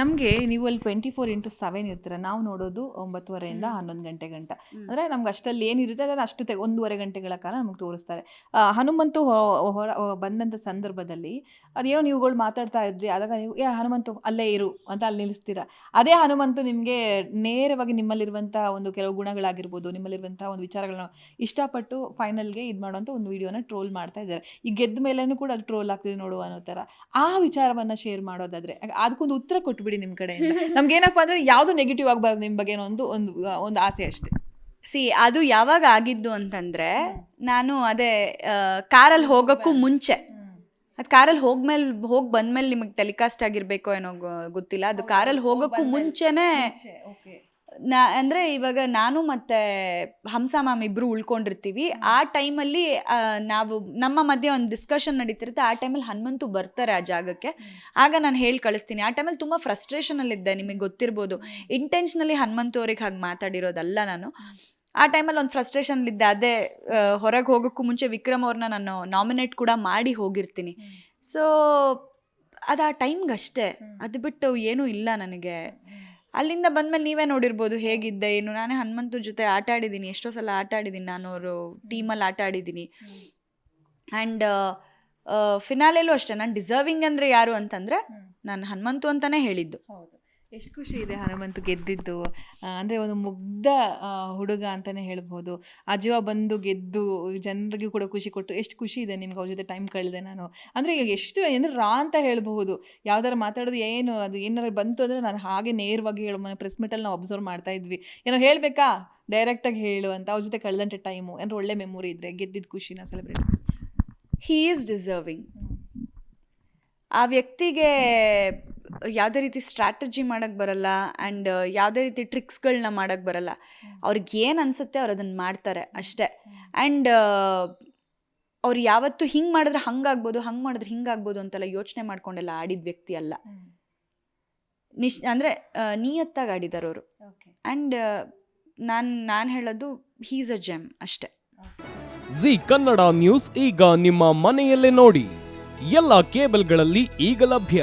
ನಮಗೆ ನೀವು ಅಲ್ಲಿ ಟ್ವೆಂಟಿ ಫೋರ್ ಇಂಟು ಸೆವೆನ್ ಇರ್ತೀರ ನಾವು ನೋಡೋದು ಒಂಬತ್ತುವರೆಯಿಂದ ಹನ್ನೊಂದು ಗಂಟೆ ಗಂಟ. ಅಂದರೆ ನಮ್ಗೆ ಅಷ್ಟಲ್ಲಿ ಏನಿರುತ್ತೆ ಅದನ್ನು ಅಷ್ಟು ತೆಗೆ ಒಂದೂವರೆ ಗಂಟೆಗಳ ಕಾಲ ನಮಗೆ ತೋರಿಸ್ತಾರೆ. ಹನುಮಂತು ಹೊರ ಬಂದಂಥ ಸಂದರ್ಭದಲ್ಲಿ ಅದೇನೋ ನೀವುಗಳು ಮಾತಾಡ್ತಾ ಇದ್ರಿ ಆದಾಗ ನೀವು ಏ ಹನುಮಂತು ಅಲ್ಲೇ ಇರು ಅಂತ ಅಲ್ಲಿ ನಿಲ್ಲಿಸ್ತೀರಾ ಅದೇ ಹನುಮಂತು ನಿಮಗೆ ನೇರವಾಗಿ ನಿಮ್ಮಲ್ಲಿರುವಂಥ ಒಂದು ಕೆಲವು ಗುಣಗಳಾಗಿರ್ಬೋದು ನಿಮ್ಮಲ್ಲಿರುವಂಥ ಒಂದು ವಿಚಾರಗಳನ್ನ ಇಷ್ಟಪಟ್ಟು ಫೈನಲ್ಗೆ ಇದು ಮಾಡುವಂಥ ಒಂದು ವಿಡಿಯೋನ ಟ್ರೋಲ್ ಮಾಡ್ತಾ ಇದ್ದಾರೆ. ಈ ಗೆದ್ದ ಮೇಲೇನೂ ಕೂಡ ಅದು ಟ್ರೋಲ್ ಆಗ್ತಿದೆ ನೋಡುವ ಅನ್ನೋ ಥರ ಆ ವಿಚಾರವನ್ನು ಶೇರ್ ಮಾಡೋದಾದ್ರೆ ಅದಕ್ಕೊಂದು ಉತ್ತರ ಕೊಟ್ಬಿಡಿ ನಿಮ್ಮ ಕಡೆಯಿಂದ. ನಮ್ಗೆ ಏನಪ್ಪಾ ಅಂದರೆ ಯಾವುದು ನೆಗೆಟಿವ್ ಆಗಬಾರ್ದು ನಿಮ್ಮ ಬಗ್ಗೆ ಒಂದು ಒಂದು ಒಂದು ಆಸೆ ಅಷ್ಟೇ. ಸಿ ಅದು ಯಾವಾಗ ಆಗಿದ್ದು ಅಂತಂದ್ರೆ ನಾನು ಅದೇ ಕಾರಲ್ಲಿ ಹೋಗೋಕ್ಕೂ ಮುಂಚೆ. ಅದು ಕಾರಲ್ಲಿ ಹೋಗ್ಮೇಲೆ ಹೋಗಿ ಬಂದ್ಮೇಲೆ ನಿಮಗೆ ಟೆಲಿಕಾಸ್ಟ್ ಆಗಿರಬೇಕು ಏನೋ ಗೊತ್ತಿಲ್ಲ. ಅದು ಕಾರಲ್ಲಿ ಹೋಗೋಕ್ಕೂ ಮುಂಚೆನೆ ನಾ ಅಂದರೆ ಇವಾಗ ನಾನು ಮತ್ತೆ ಹಂಸ ಮ್ಯಾಮ್ ಇಬ್ಬರು ಉಳ್ಕೊಂಡಿರ್ತೀವಿ. ಆ ಟೈಮಲ್ಲಿ ನಾವು ನಮ್ಮ ಮಧ್ಯೆ ಒಂದು ಡಿಸ್ಕಷನ್ ನಡೀತಿರುತ್ತೆ. ಆ ಟೈಮಲ್ಲಿ ಹನುಮಂತು ಬರ್ತಾರೆ ಆ ಜಾಗಕ್ಕೆ. ಆಗ ನಾನು ಹೇಳಿ ಕಳಿಸ್ತೀನಿ. ಆ ಟೈಮಲ್ಲಿ ತುಂಬ ಫ್ರಸ್ಟ್ರೇಷನಲ್ಲಿದ್ದೆ ನಿಮಗೆ ಗೊತ್ತಿರ್ಬೋದು. ಇಂಟೆನ್ಷನಲಿ ಹನುಮಂತು ಅವ್ರಿಗೆ ಹಾಗೆ ಮಾತಾಡಿರೋದಲ್ಲ ನಾನು. ಆ ಟೈಮಲ್ಲಿ ಒಂದು ಫ್ರಸ್ಟ್ರೇಷನ್ಲಿದ್ದೆ ಅದೇ ಹೊರಗೆ ಹೋಗೋಕ್ಕೂ ಮುಂಚೆ ವಿಕ್ರಮ್ ಅವ್ರನ್ನ ನಾನು ನಾಮಿನೇಟ್ ಕೂಡ ಮಾಡಿ ಹೋಗಿರ್ತೀನಿ. ಸೊ ಅದು ಆ ಟೈಮ್ಗಷ್ಟೇ ಅದು ಬಿಟ್ಟು ಏನೂ ಇಲ್ಲ ನನಗೆ. ಅಲ್ಲಿಂದ ಬಂದ್ಮೇಲೆ ನೀವೇ ನೋಡಿರ್ಬೋದು ಹೇಗಿದ್ದೆ ಏನು. ನಾನೇ ಹನುಮಂತು ಜೊತೆ ಆಟ ಆಡಿದ್ದೀನಿ ಎಷ್ಟೋ ಸಲ ಆಟ ಆಡಿದ್ದೀನಿ ನಾನು ಅವರು ಟೀಮಲ್ಲಿ ಆಟ ಆಡಿದ್ದೀನಿ ಆ್ಯಂಡ್ ಫಿನಾಲೆಲ್ಲೂ ಅಷ್ಟೇ. ನಾನು ಡಿಸರ್ವಿಂಗ್ ಅಂದರೆ ಯಾರು ಅಂತಂದರೆ ನಾನು ಹನುಮಂತು ಅಂತಲೇ ಹೇಳಿದ್ದು. ಎಷ್ಟು ಖುಷಿ ಇದೆ ಹನುಮಂತು ಗೆದ್ದಿದ್ದು. ಅಂದರೆ ಒಂದು ಮುಗ್ಧ ಹುಡುಗ ಅಂತಲೇ ಹೇಳ್ಬೋದು. ಅಜೀವ ಬಂದು ಗೆದ್ದು ಜನರಿಗೂ ಕೂಡ ಖುಷಿ ಕೊಟ್ಟು ಎಷ್ಟು ಖುಷಿ ಇದೆ ನಿಮ್ಗೆ ಅವ್ರ ಜೊತೆ ಟೈಮ್ ಕಳೆದೆ ನಾನು. ಅಂದರೆ ಈಗ ಎಷ್ಟು ಅಂದರೆ ರಾ ಅಂತ ಹೇಳಬಹುದು. ಯಾವ್ದಾರು ಮಾತಾಡೋದು ಏನು ಅದು ಏನಾರು ಬಂತು ಅಂದರೆ ನಾನು ಹಾಗೆ ನೇರವಾಗಿ ಹೇಳೋ ಮನೆ ಪ್ರೆಸ್ ಮೀಟಲ್ಲಿ ನಾವು ಅಬ್ಸರ್ವ್ ಮಾಡ್ತಾ ಇದ್ವಿ. ಏನೋ ಹೇಳಬೇಕಾ? ಡೈರೆಕ್ಟಾಗಿ ಹೇಳು ಅಂತ ಅವ್ರ ಜೊತೆ ಕಳೆದಂಥ ಟೈಮು ಅಂದರೆ ಒಳ್ಳೆ ಮೆಮೊರಿ ಇದ್ರೆ ಗೆದ್ದಿದ್ದ ಖುಷಿನ ಸೆಲೆಬ್ರೇಟ್ ಹೀ ಈಸ್ ಡಿಸರ್ವಿಂಗ್ ಆ ವ್ಯಕ್ತಿಗೆ ಯಾವುದೇ ರೀತಿ ಸ್ಟ್ರಾಟಜಿ ಮಾಡೋಕ್ಕೆ ಬರಲ್ಲ ಆ್ಯಂಡ್ ಯಾವುದೇ ರೀತಿ ಟ್ರಿಕ್ಸ್ಗಳನ್ನ ಮಾಡೋಕ್ಕೆ ಬರಲ್ಲ. ಅವ್ರಿಗೆ ಏನು ಅನಿಸುತ್ತೆ ಅವ್ರು ಅದನ್ನು ಮಾಡ್ತಾರೆ ಅಷ್ಟೇ. ಆ್ಯಂಡ್ ಅವ್ರು ಯಾವತ್ತೂ ಹಿಂಗೆ ಮಾಡಿದ್ರೆ ಹಂಗಾಗ್ಬೋದು ಹಂಗೆ ಮಾಡಿದ್ರೆ ಹಿಂಗಾಗ್ಬೋದು ಅಂತೆಲ್ಲ ಯೋಚನೆ ಮಾಡ್ಕೊಂಡೆಲ್ಲ ಆಡಿದ ವ್ಯಕ್ತಿ ಅಲ್ಲ. ನಿಶ್ ಅಂದರೆ ನಿಯತ್ತಾಗಿ ಆಡಿದ್ದಾರೆ ಅವರು. ಆ್ಯಂಡ್ ನಾನು ನಾನು ಹೇಳೋದು ಹೀಸ್ ಅ ಜೆಮ್ ಅಷ್ಟೇ. ಜಿ ಕನ್ನಡ ನ್ಯೂಸ್ ಈಗ ನಿಮ್ಮ ಮನೆಯಲ್ಲೇ ನೋಡಿ. ಎಲ್ಲ ಕೇಬಲ್ಗಳಲ್ಲಿ ಈಗ ಲಭ್ಯ.